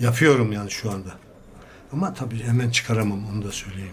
Yapıyorum yani şu anda. Ama tabii hemen çıkaramam onu da söyleyeyim.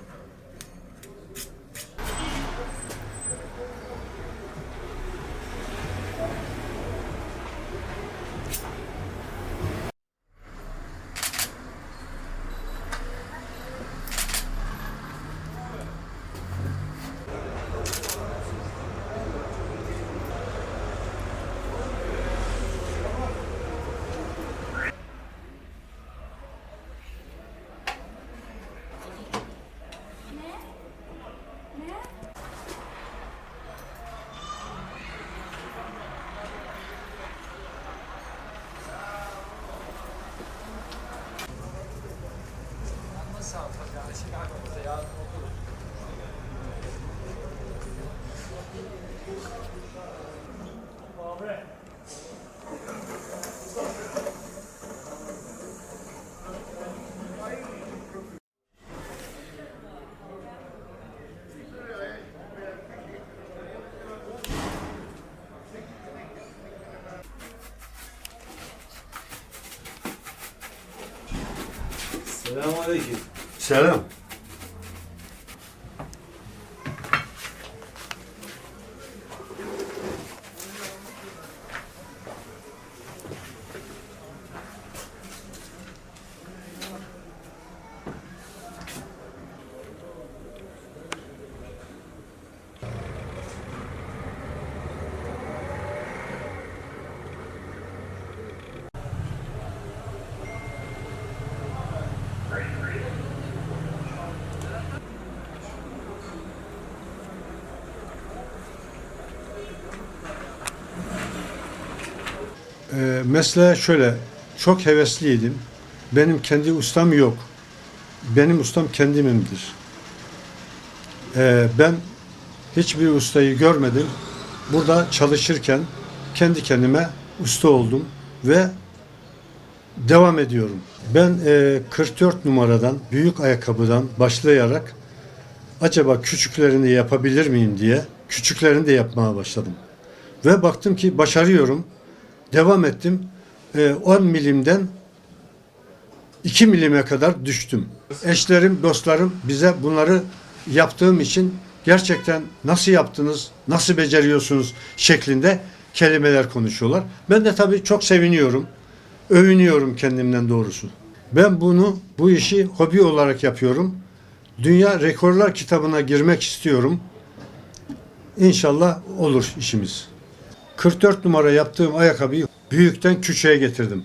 Selamünaleyküm. Selam. Ee, mesleğe şöyle, çok hevesliydim. Benim kendi ustam yok. Benim ustam kendimimdir. Ee, ben hiçbir ustayı görmedim. Burada çalışırken kendi kendime usta oldum ve devam ediyorum. Ben e, 44 numaradan, büyük ayakkabıdan başlayarak acaba küçüklerini yapabilir miyim diye küçüklerini de yapmaya başladım. Ve baktım ki başarıyorum. Devam ettim. Ee, 10 milimden 2 milime kadar düştüm. Eşlerim, dostlarım bize bunları yaptığım için gerçekten nasıl yaptınız, nasıl beceriyorsunuz şeklinde kelimeler konuşuyorlar. Ben de tabii çok seviniyorum. Övünüyorum kendimden doğrusu. Ben bunu, bu işi hobi olarak yapıyorum. Dünya Rekorlar kitabına girmek istiyorum. İnşallah olur işimiz. 44 numara yaptığım ayakkabıyı büyükten küçüğe getirdim.